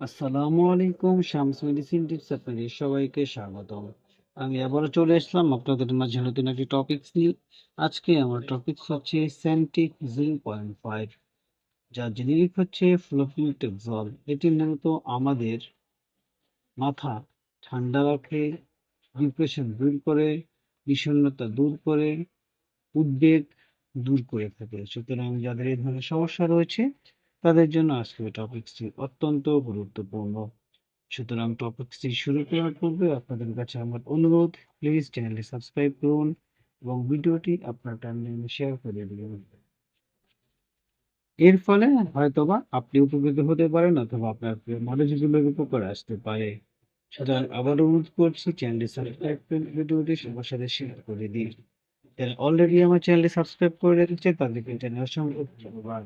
আসসালামু আলাইকুম, Shams medicine tips আপনাদের সবাইকে স্বাগতম। আমি আবারও চলে আসলাম আপনাদের মাঝে নতুন একটি টপিকস নিয়ে। আজকে আমার টপিকস হচ্ছে স্যান্টিক জিরো পয়েন্ট ফাইভ যার জেনেরিক হচ্ছে ফ্লোফিলটেক্সল এটি মূলত আমাদের মাথা ঠান্ডা রাখে ডিপ্রেশন দূর করে, বিষণ্ণতা দূর করে, উদ্বেগ দূর করে থাকে। সুতরাং যাদের এই ধরনের সমস্যা রয়েছে তাদের জন্য আজকের টপিকসটি অত্যন্ত গুরুত্বপূর্ণ। সুতরাং টপিকসটি শুরু করার পূর্বে আপনাদের কাছে আমার অনুরোধ প্লিজ চ্যানেলটি সাবস্ক্রাইব করুন এবং ভিডিওটি আপনার টাইমলাইনে শেয়ার করে দিন। এর ফলে হয়তোবা আপনি উপকৃত হতে পারেন অথবা আপনার প্রিয় মানুষগুলোর উপকার আসতে পারে। সুতরাং আবার অনুরোধ করছি চ্যানেলটি সাবস্ক্রাইব করে ভিডিওটি সবার সাথে শেয়ার করে দিন। যারা অলরেডি আমার চ্যানেলটি সাবস্ক্রাইব করে রেখেছে, তাদেরকে জানাই অসংখ্য ধন্যবাদ।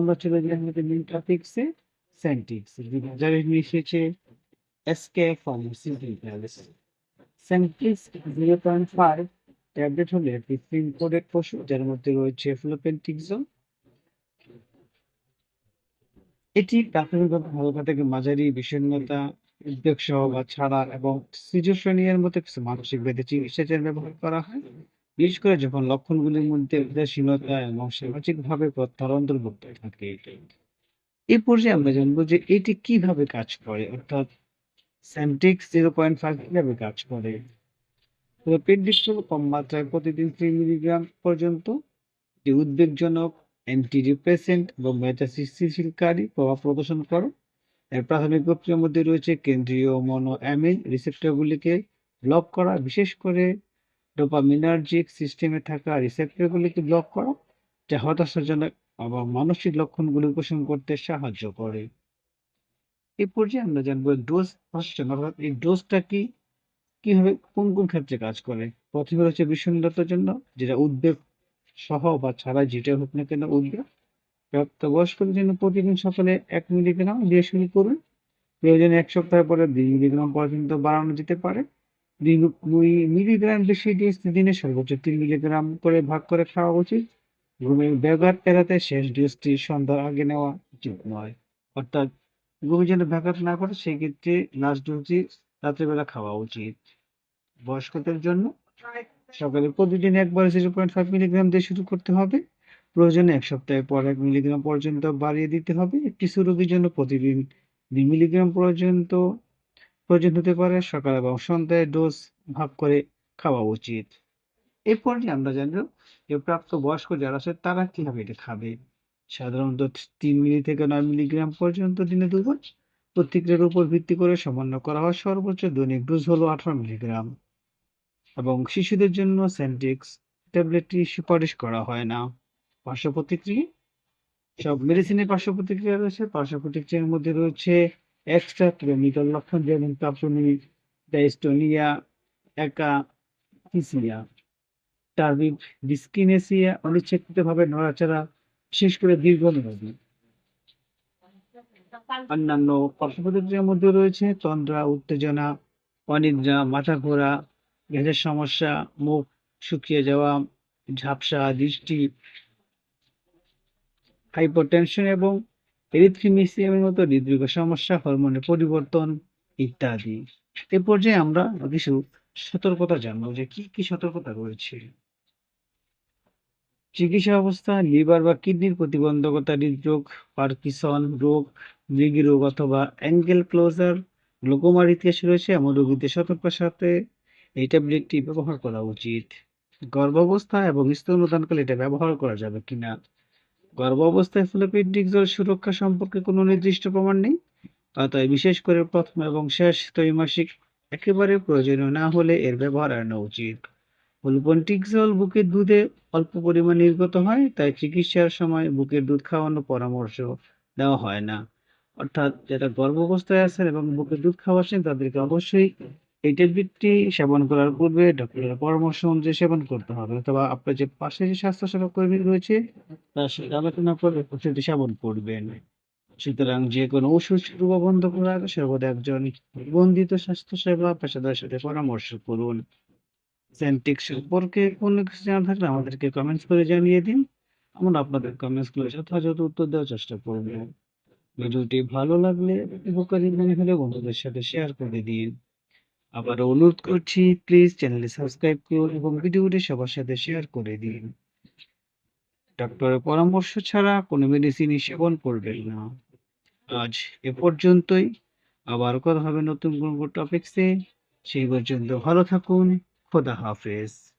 আমরা চলে এসেছে এসকে ফার্মাসিউটিক্যালস স্যান্টিক্স জিরো পয়েন্ট ফাইভ ট্যাবলেট হলো কোডেড ওষুধ যার মধ্যে রয়েছে এটি প্রাথমিকভাবে হালকা থেকে মাঝারি বিষণ্ণতা, উদ্বেগ সহ বা ছাড়া, এবং সিজোফ্রেনিয়ার মতো কিছু মানসিক ব্যাধি চিকিৎসার জন্য ব্যবহার করা হয়। বিশেষ করে যখন লক্ষণগুলির মধ্যে উদাসীনতা এবং সামাজিকভাবে প্রত্যাহার অন্তর্ভুক্ত থাকে, এই পর্যায়ে আমরা জানব যে এটি কীভাবে কাজ করে, অর্থাৎ স্যান্টিক্স জিরো পয়েন্ট ফাইভ কীভাবে কাজ করে? পেডিক্সল কম মাত্রায় প্রতিদিন থ্রি মিলিগ্রাম পর্যন্ত, এটি উদ্বেগজনক অ্যান্টি ডিপ্রেসেন্ট এবং মেটাসিসিলকারী প্রভাব প্রদর্শন করে। এর প্রাথমিক প্রক্রিয়ার মধ্যে রয়েছে কেন্দ্রীয় মনো অ্যামিন রিসেপ্টরগুলিকে ব্লক করা, বিশেষ করে ডোপামিনার্জিক সিস্টেমে থাকা রিসেপ্টরগুলিকে ব্লক করা, যা হতাশাজনক এবং মানসিক লক্ষণগুলি উপশম করতে সাহায্য করে? এই পর্যায়ে আমরা জানব ডোজ ফার্স্টন অর্থাৎ এই ডোজটা কি, কীভাবে, কোন কোন ক্ষেত্রে কাজ করে? প্রথমে হচ্ছে বিষণ্ণতার জন্য, যেটা উদ্বেগ সহ বা ছাড়া যেটা হোক না কেন উদ্বেগ। প্রাপ্তবয়স্কদের জন্য প্রতিদিন সকালে এক মিলিগ্রাম দিয়ে শুরু করুন। প্রয়োজনে এক সপ্তাহ পরে দুই মিলিগ্রাম পর্যন্ত বাড়ানো যেতে পারে। মিলিগ্রাম বেশি ডোজ দিনে সর্বোচ্চ তিন মিলিগ্রাম করে ভাগ করে খাওয়া উচিত। ঘুমের ব্যাঘাত এড়াতে শেষ ডোজটি সন্ধ্যার আগে নেওয়া উচিত নয়। অর্থাৎ ঘুমে যেন ব্যাঘাত না করে সেই ক্ষেত্রে লাস্ট ডোজটি রাত্রেবেলা খাওয়া উচিত। বয়স্কদের জন্য সকালে প্রতিদিন একবার জিরো পয়েন্ট ফাইভ মিলিগ্রাম দিয়ে শুরু করতে হবে। প্রয়োজনে এক সপ্তাহে পর এক মিলিগ্রাম পর্যন্ত বাড়িয়ে দিতে হবে। কিছু রোগীর জন্য প্রতিদিন দুই মিলিগ্রাম পর্যন্ত প্রয়োজন হতে পারে সকাল এবং সন্ধ্যায় ডোজ ভাগ করে খাওয়া উচিত। এই পর্যায়ে আমরা জানব যে প্রাপ্ত বয়স্ক যারা আছে, তারা কীভাবে এটা খাবে? সাধারণত তিন মিলি থেকে নয় মিলিগ্রাম পর্যন্ত দিনে দুবার। প্রতিক্রিয়ার উপর ভিত্তি করে সামান্য করা হয় সর্বোচ্চ দৈনিক ডোজ হলো আঠারো মিলিগ্রাম। এবং শিশুদের জন্য স্যান্টিক্স ট্যাবলেটটি সুপারিশ করা হয় না। পার্শ্ব প্রতিক্রিয়া? সব মেডিসিনের পার্শ্ব প্রতিক্রিয়া রয়েছে। পার্শ্ব প্রতিক্রিয়ার মধ্যে রয়েছে এক্সট্রা ক্লিনিক্যাল লক্ষণ যেমন কাঁপুনি ডাইস্টোনিয়া একা হিসিয়া টার্বিক ডিসকিনেসিয়া অনিচ্ছাকৃতভাবে নড়াচড়া বিশেষ করে দীর্ঘমেয়াদী। অন্যান্য পার্শ্ব মধ্যে রয়েছে তন্দ্রা, উত্তেজনা, অনিদ্রা, মাথা ঘোরা, গ্যাসের সমস্যা, মুখ শুকিয়ে যাওয়া, ঝাপসা, দৃষ্টি হাইপোটেনশন এবং এরিথ্রিমিসিয়ামের মতো হৃদরোগের সমস্যা, হরমোনের পরিবর্তন ইত্যাদি। এ পর্যায়ে আমরা কিছু সতর্কতা জানব যে কি কি সতর্কতা রয়েছে। চিকিৎসা অবস্থা, লিভার বা কিডনির প্রতিবন্ধকতা, হৃদরোগ পার্কিসন রোগ, মৃগী রোগ অথবা অ্যাঙ্গেল ক্লোজার গ্লোকোমার ইতিহাস রয়েছে, এমন রোগীদের সতর্কতার সাথে এই ট্যাবলেটটি ব্যবহার করা উচিত। গর্ভাবস্থা এবং স্তন্যদানকালে এটা ব্যবহার করা যাবে কিনা? গর্ভাবস্থায় ফ্লোপিডিক্সল সুরক্ষা সম্পর্কে কোনো নির্দিষ্ট প্রমাণ নেই তাই বিশেষ করে প্রথম এবং শেষ ত্রৈমাসিক একেবারে প্রয়োজনীয়, না হলে এর ব্যবহার এড়ানো উচিত। ফ্লুপন্টিক্সল বুকের দুধে অল্প পরিমাণ নির্গত হয়, তাই চিকিৎসার সময় বুকের দুধ খাওয়ানোর পরামর্শ দেওয়া হয় না। অর্থাৎ যারা গর্ভাবস্থায় আছেন এবং বুকের দুধ খাওয়াচ্ছেন তাদেরকে অবশ্যই এই ট্যাবলেটটি সেবন করার পূর্বে ডক্টরের পরামর্শ অনুযায়ী সেবন করতে হবে। অথবা আপনার যে পাশে যে স্বাস্থ্যসেবা কর্মী রয়েছে, তার সাথে আলোচনা করে ওষুধটি সেবন করবেন। সুতরাং যে কোনো ওষুধ শুরু বন্ধ করার সর্বদা একজন নিবন্ধিত স্বাস্থ্যসেবা পেশাদারের সাথে পরামর্শ করুন। সেন্টিক সম্পর্কে কোনো কিছু জানা থাকলে আমাদেরকে কমেন্টস করে জানিয়ে দিন। আমরা আপনাদের কমেন্টসগুলো যথাযথ উত্তর দেওয়ার চেষ্টা করব। ভিডিওটি ভালো লাগলে উপকারী মনে হলে বন্ধুদের সাথে শেয়ার করে দিন। আবারও অনুরোধ করছি প্লিজ চ্যানেলটি সাবস্ক্রাইব করুন এবং ভিডিওটি সবার সাথে শেয়ার করে দিন। ডাক্তারের পরামর্শ ছাড়া কোনো মেডিসিনই সেবন করবেন না। আজ এ পর্যন্তই। আবার কথা হবে নতুন কোনো টপিক্সে সেই পর্যন্ত ভালো থাকুন। খোদা হাফেজ।